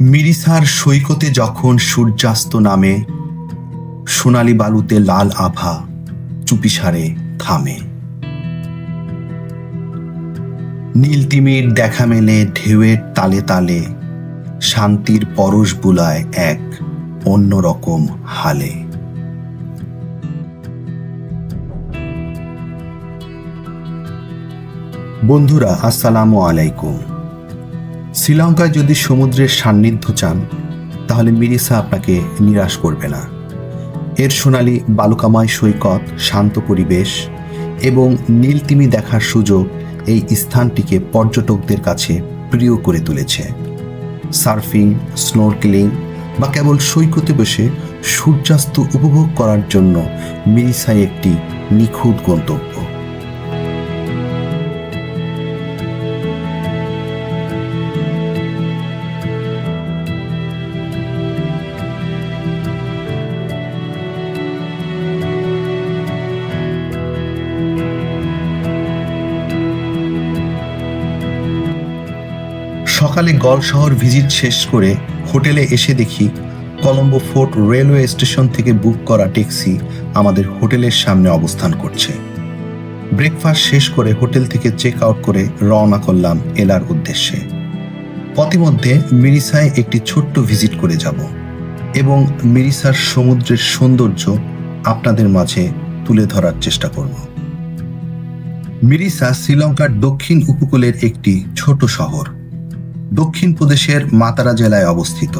মিরিসার সৈকতে যখন সূর্যাস্ত নামে, সোনালি বালুতে লাল আভা চুপিসারে থামে। নীল তিমির দেখা মেলে ঢেউয়ের তালে তালে, শান্তির পরশ বুলায় এক অন্যরকম হালে। বন্ধুরা, আসসালামু আলাইকুম। শ্রীলঙ্কায় যদি সমুদ্রের সান্নিধ্য চান, তাহলে মিরিসা আপনাকে নিরাশ করবে না। এর সোনালি বালুকাময় সৈকত, শান্ত পরিবেশ এবং নীলতিমি দেখার সুযোগ এই স্থানটিকে পর্যটকদের কাছে প্রিয় করে তুলেছে। সার্ফিং, স্নোরকেলিং বা কেবল সৈকতে বসে সূর্যাস্ত উপভোগ করার জন্য মিরিসাই একটি নিখুঁত গন্তব্য। সকালে গল শহর ভিজিট শেষ করে হোটেলে এসে দেখি কলম্বো ফোর্ট রেলওয়ে স্টেশন থেকে বুক করা ট্যাক্সি আমাদের হোটেলের সামনে অবস্থান করছে। ব্রেকফাস্ট শেষ করে হোটেল থেকে চেক আউট করে রওনা করলাম এলার উদ্দেশ্যে। পথিমধ্যে মিরিসায় একটি ছোট্ট ভিজিট করে যাব এবং মিরিসার সমুদ্রের সৌন্দর্য আপনাদের মাঝে তুলে ধরার চেষ্টা করব। মিরিসা শ্রীলঙ্কার দক্ষিণ উপকূলের একটি ছোট শহর। দক্ষিণ প্রদেশের মাতারা জেলায় অবস্থিত।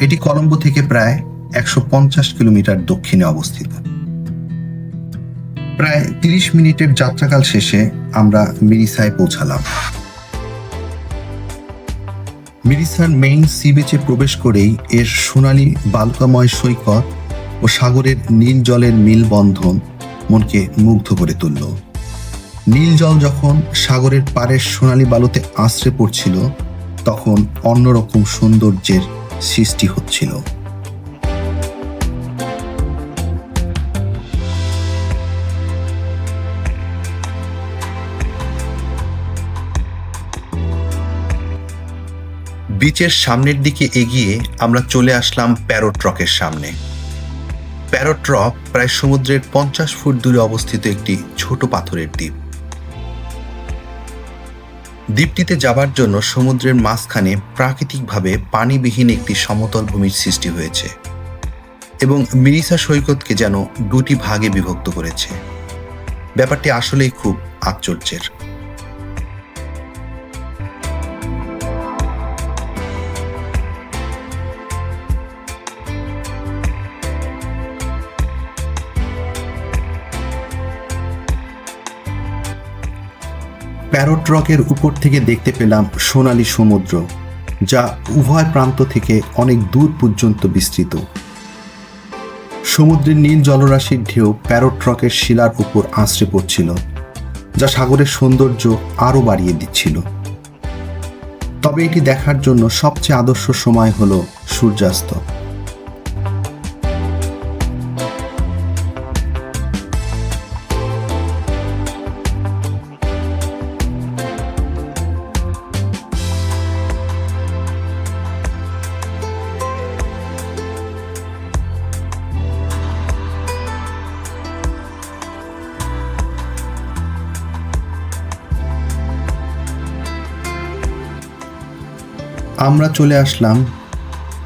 এটি কলম্বো থেকে প্রায় একশো পঞ্চাশ কিলোমিটার দক্ষিণে অবস্থিত। প্রায় তিরিশ মিনিটের যাত্রাকাল শেষে আমরা মিরিসায় পৌঁছালাম। মিরিসার মেইন সি বিচে প্রবেশ করেই এর সোনালী বালুকাময় সৈকত ও সাগরের নীল জলের মিলবন্ধন মনকে মুগ্ধ করে তুলল। নীল জল যখন সাগরের পাড়ের সোনালী বালুতে আশ্রে পড়ছিল তখন অন্যরকম সৌন্দর্যের সৃষ্টি হচ্ছিল। বিচের সামনের দিকে এগিয়ে আমরা চলে আসলাম প্যারোট রকের সামনে। প্যারোট রক প্রায় সমুদ্রের পঞ্চাশ ফুট দূরে অবস্থিত একটি ছোট পাথরের দ্বীপ। দ্বীপটিতে যাবার জন্য সমুদ্রের মাঝখানে প্রাকৃতিকভাবে পানিবিহীন একটি সমতল ভূমির সৃষ্টি হয়েছে এবং মিরিসা সৈকতকে যেন দুটি ভাগে বিভক্ত করেছে। ব্যাপারটি আসলেই খুব আশ্চর্যের। প্যারট রকের উপর থেকে দেখতে পেলাম সোনালী সমুদ্র, যা উভয় প্রান্ত থেকে অনেক দূর পর্যন্ত বিস্তৃত। সমুদ্রের নীল জলরাশির ঢেউ প্যারট রকের শিলার উপর আঁচড়ে পড়ছিল, যা সাগরের সৌন্দর্য আরও বাড়িয়ে দিচ্ছিল। তবে এটি দেখার জন্য সবচেয়ে আদর্শ সময় হল সূর্যাস্ত। আমরা চলে আসলাম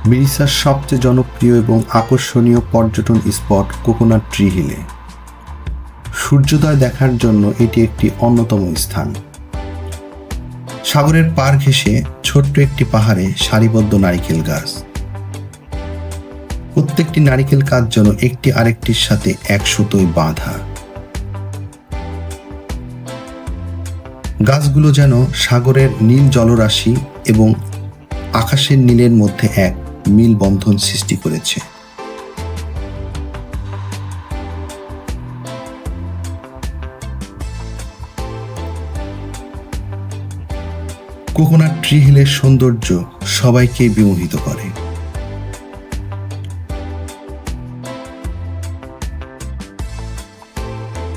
মিরিসার সবচেয়ে জনপ্রিয় এবং আকর্ষণীয় পর্যটন স্পট কোকোনাট ট্রি হিলে। সূর্যোদয় দেখার জন্য এটি একটি অন্যতম স্থান। সাগরের পার ঘেঁষে ছোট্ট একটি পাহাড়ে সারিবদ্ধ নারিকেল গাছ। প্রত্যেকটি নারিকেল গাছ যেন একটি আরেকটির সাথে এক বাঁধা। গাছগুলো যেন সাগরের নীল জলরাশি এবং আকাশের নীলের মধ্যে এক মিল বন্ধন সৃষ্টি করেছে। কোকোনাট ট্রি হিলের সৌন্দর্য সবাইকে বিমোহিত করে।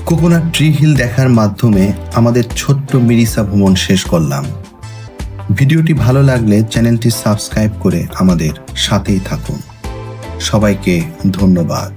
কোকোনাট ট্রি হিল দেখার মাধ্যমে আমাদের ছোট্ট মিরিসা ভ্রমণ শেষ করলাম। ভিডিওটি ভালো লাগলে চ্যানেলটি সাবস্ক্রাইব করে আমাদের সাথেই থাকুন। সবাইকে ধন্যবাদ।